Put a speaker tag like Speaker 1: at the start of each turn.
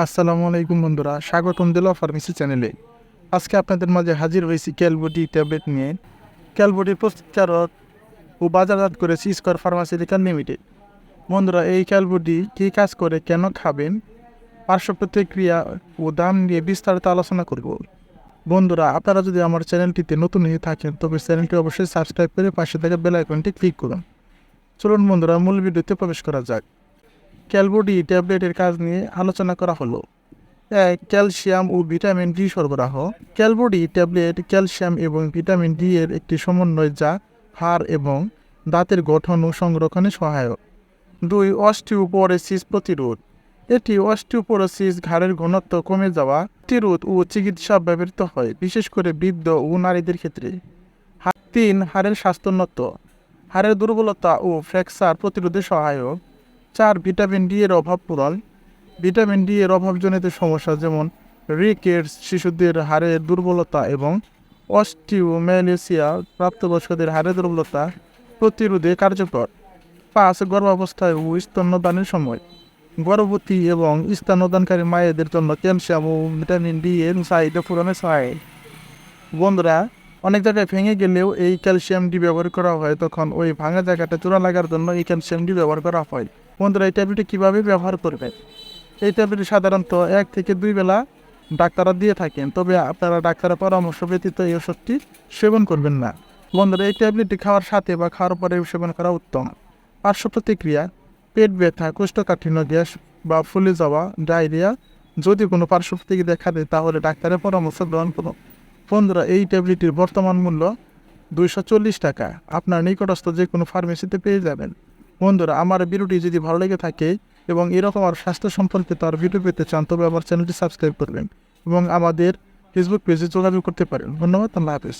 Speaker 1: আসসালামু আলাইকুম বন্ধুরা, স্বাগতম দিল ফার্মেসি চ্যানেলে। আজকে আপনাদের মাঝে হাজির হয়েছি ক্যালবডি ট্যাবলেট নিয়ে। ক্যালবডির প্রস্তুতকারক ও বাজারজাত করেছি স্কোয়ার ফার্মাসিউটিক্যাল লিমিটেড বন্ধুরা, এই ক্যালবডি কী কাজ করে, কেন খাবেন, পার্শ্ব প্রতিক্রিয়া ও দাম নিয়ে বিস্তারিত আলোচনা করব। বন্ধুরা, আপনারা যদি আমার চ্যানেলটিতে নতুন হয়ে থাকেন, তবে চ্যানেলটি অবশ্যই সাবস্ক্রাইব করে পাশে থাকা বেল আইকনটি ক্লিক করুন। চলুন বন্ধুরা, মূল ভিডিওতে প্রবেশ করা যাক। ক্যালবডি ট্যাবলেটের কাজ নিয়ে আলোচনা করা হলো। এক ক্যালসিয়াম ও ভিটামিন ডি সরবরাহ। ক্যালবডি ট্যাবলেট ক্যালসিয়াম এবং ভিটামিন ডি এর একটি সমন্বয় যা হাড় এবং দাঁতের গঠন ও সংরক্ষণে সহায়ক। দুই, অস্টিওপোরোসিস প্রতিরোধ। এটি অস্টিওপোরোসিস ঘাড়ের ঘনত্ব কমে যাওয়া, প্রতিরোধ ও চিকিৎসা ব্যবহৃত হয়, বিশেষ করে বৃদ্ধ ও নারীদের ক্ষেত্রে। তিন, হাড়ের স্বাস্থ্যোন্নত হাড়ের দুর্বলতা ও ফ্র্যাকচার প্রতিরোধে সহায়ক। চার ভিটামিন ডি এর অভাব পূরণ ভিটামিন ডি এর অভাবজনিত সমস্যা যেমন রিকেটস শিশুদের হাড়ের দুর্বলতা এবং অস্টিওম্যালেসিয়া প্রাপ্তবয়স্কদের হাড়ের দুর্বলতা প্রতিরোধে কার্যকর। পাঁচ, গর্ভাবস্থায় ও স্তন্যদানের সময়। গর্ভবতী এবং স্তন্যদানকারী মায়েদের জন্য ক্যালসিয়াম ও ভিটামিন ডি এর চাহিদা পূরণে সহায়ক বন্ধুরা, অনেক জায়গায় ভেঙে গেলেও এই ক্যালসিয়াম ডি ব্যবহার করা হয়, তখন ওই ভাঙা জায়গাটা চূড়া লাগার জন্য এই ক্যালসিয়াম ডি ব্যবহার করা হয়। বন্ধুরা, এই ট্যাবলেটটি কীভাবে ব্যবহার করবে এই ট্যাবলেটটি সাধারণত এক থেকে দুই বেলা ডাক্তাররা দিয়ে থাকেন, তবে আপনারা ডাক্তারের পরামর্শ ব্যতীত এই ওষুধটি সেবন করবেন না। বন্ধুরা, এই ট্যাবলেটটি খাওয়ার সাথে বা খাওয়ার পরে সেবন করা উত্তম। পার্শ্ব প্রতিক্রিয়া, পেট ব্যথা, কোষ্ঠকাঠিন্য, গ্যাস বা ফুলে যাওয়া, ডায়রিয়া, যদি কোনো পার্শ্ব প্রতিক্রিয়া দেখা দেয়, তাহলে ডাক্তারের পরামর্শ গ্রহণ করুন। বন্ধুরা, এই ট্যাবলেটটির বর্তমান মূল্য দুইশো চল্লিশ টাকা। আপনার নিকটস্থ যে কোনো ফার্মেসিতে পেয়ে যাবেন। বন্ধুরা, আমার ভিডিওটি যদি ভালো লেগে থাকে এবং এরকম আর স্বাস্থ্য সম্পর্কে তার ভিডিও পেতে চান, তবে আমার চ্যানেলটি সাবস্ক্রাইব করবেন এবং আমাদের ফেসবুক পেজে যোগাযোগ করতে পারেন। ধন্যবাদ, আল্লাহ হাফেজ।